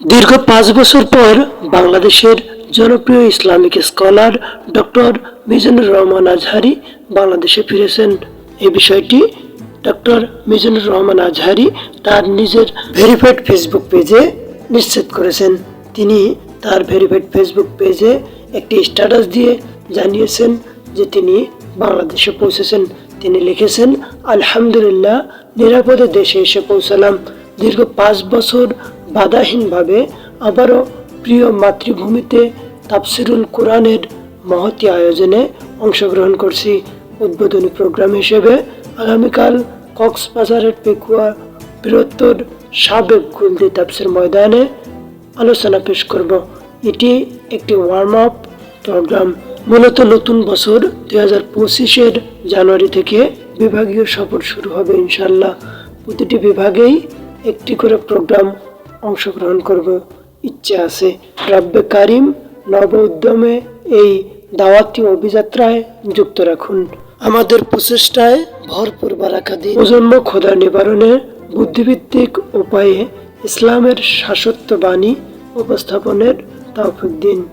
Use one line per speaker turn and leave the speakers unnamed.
দীর্ঘ পাঁচ বছর পর বাংলাদেশের জনপ্রিয় Islamic scholar doctor Mizanur Rahman Azhari বাংলাদেশে ফিরেছেন। এই বিষয়টি ডক্টর মিজানুর রহমান আজহারি তার নিজের ভেরিফাইড ফেসবুক পেজে নিশ্চিত করেছেন। তিনি তার ভেরিফাইড ফেসবুক পেজে একটি স্ট্যাটাস দিয়ে জানিয়েছেন যে তিনি বাংলাদেশে পৌঁছেছেন। তিনি লিখেছেন, আলহামদুলিল্লাহ, নিরাপদে দেশে এসে পৌঁছালাম। দীর্ঘ পাঁচ বছর বাধাহীনভাবে আবারও প্রিয় মাতৃভূমিতে তাফসিরুল কোরআনের মহতি আয়োজনে অংশগ্রহণ করছি উদ্বোধনী প্রোগ্রাম হিসেবে। আগামীকাল কক্সবাজারের পেকুয়া বৃহত্তর সাবেক গুলদি তাপসির ময়দানে আলোচনা পেশ করব। এটি একটি ওয়ার্ম আপ প্রোগ্রাম মূলত নতুন বছর দুই হাজার পঁচিশের জানুয়ারি থেকে বিভাগীয় সফর শুরু হবে ইনশাল্লাহ প্রতিটি বিভাগেই একটি করে প্রোগ্রাম অংশগ্রহণ করব। ইচ্ছে আছে। রাব্বে কারিম, নব উদ্যমে এই দাওয়াতি অভিযাত্রায় যুক্ত রাখুন। আমাদের প্রচেষ্টায় ভরপুর বারাকা দিন। প্রজন্ম খোদা নিবারণে বুদ্ধিভিত্তিক উপায়ে ইসলামের শাসত্ব বাণী উপস্থাপনের তৌফিক দিন।